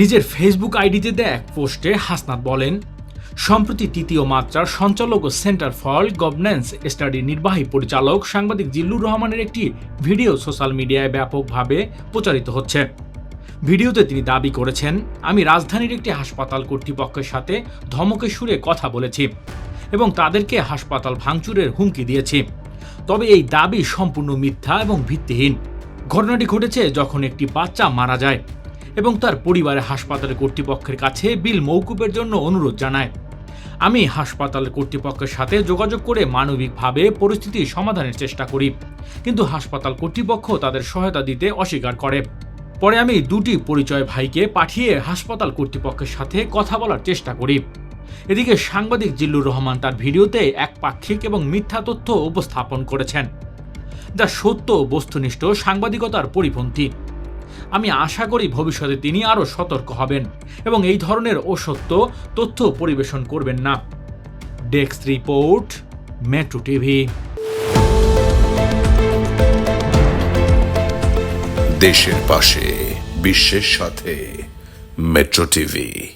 নিজের ফেসবুক আইডিতে দেয়া এক পোস্টে হাসনাত বলেন, সম্প্রতি তৃতীয় মাত্রার সঞ্চালক ও সেন্টার ফর গভর্নেন্স স্টাডির নির্বাহী পরিচালক সাংবাদিক জিল্লুর রহমানের একটি ভিডিও সোশ্যাল মিডিয়ায় ব্যাপকভাবে প্রচারিত হচ্ছে। ভিডিওতে তিনি দাবি করেছেন, আমি রাজধানীর একটি হাসপাতাল কর্তৃপক্ষের সাথে ধমকে সুরে কথা বলেছি এবং তাদেরকে হাসপাতাল ভাঙচুরের হুমকি দিয়েছি। তবে এই দাবি সম্পূর্ণ মিথ্যা এবং ভিত্তিহীন। ঘটনাটি ঘটেছে যখন একটি বাচ্চা মারা যায়। এবং তার পরিবারের হাসপাতাল কর্তৃপক্ষের কাছে বিল মৌকুবের জন্য অনুরোধ জানায়। আমি হাসপাতাল কর্তৃপক্ষের সাথে যোগাযোগ করে মানবিকভাবে পরিস্থিতি সমাধানের চেষ্টা করি, কিন্তু হাসপাতাল কর্তৃপক্ষ তাদের সহায়তা দিতে অস্বীকার করে। পরে আমি দুটি পরিচয় ভাইকে পাঠিয়ে হাসপাতাল কর্তৃপক্ষের সাথে কথা বলার চেষ্টা করি। এদিকে সাংবাদিক জিল্লুর রহমান তার ভিডিওতে একপাক্ষিক এবং মিথ্যা তথ্য উপস্থাপন করেছেন। যা সত্য বস্তুনিষ্ঠ সাংবাদিকতার পরিপন্থী। আমি আশা করি ভবিষ্যতে তিনি আরও সতর্ক হবেন এবং এই ধরনের অসত্য তথ্য পরিবেশন করবেন না। ডেক্স রিপোর্ট, মেট্রো টিভি। দেশের পাশে, বিশ্বের সাথে, মেট্রো টিভি।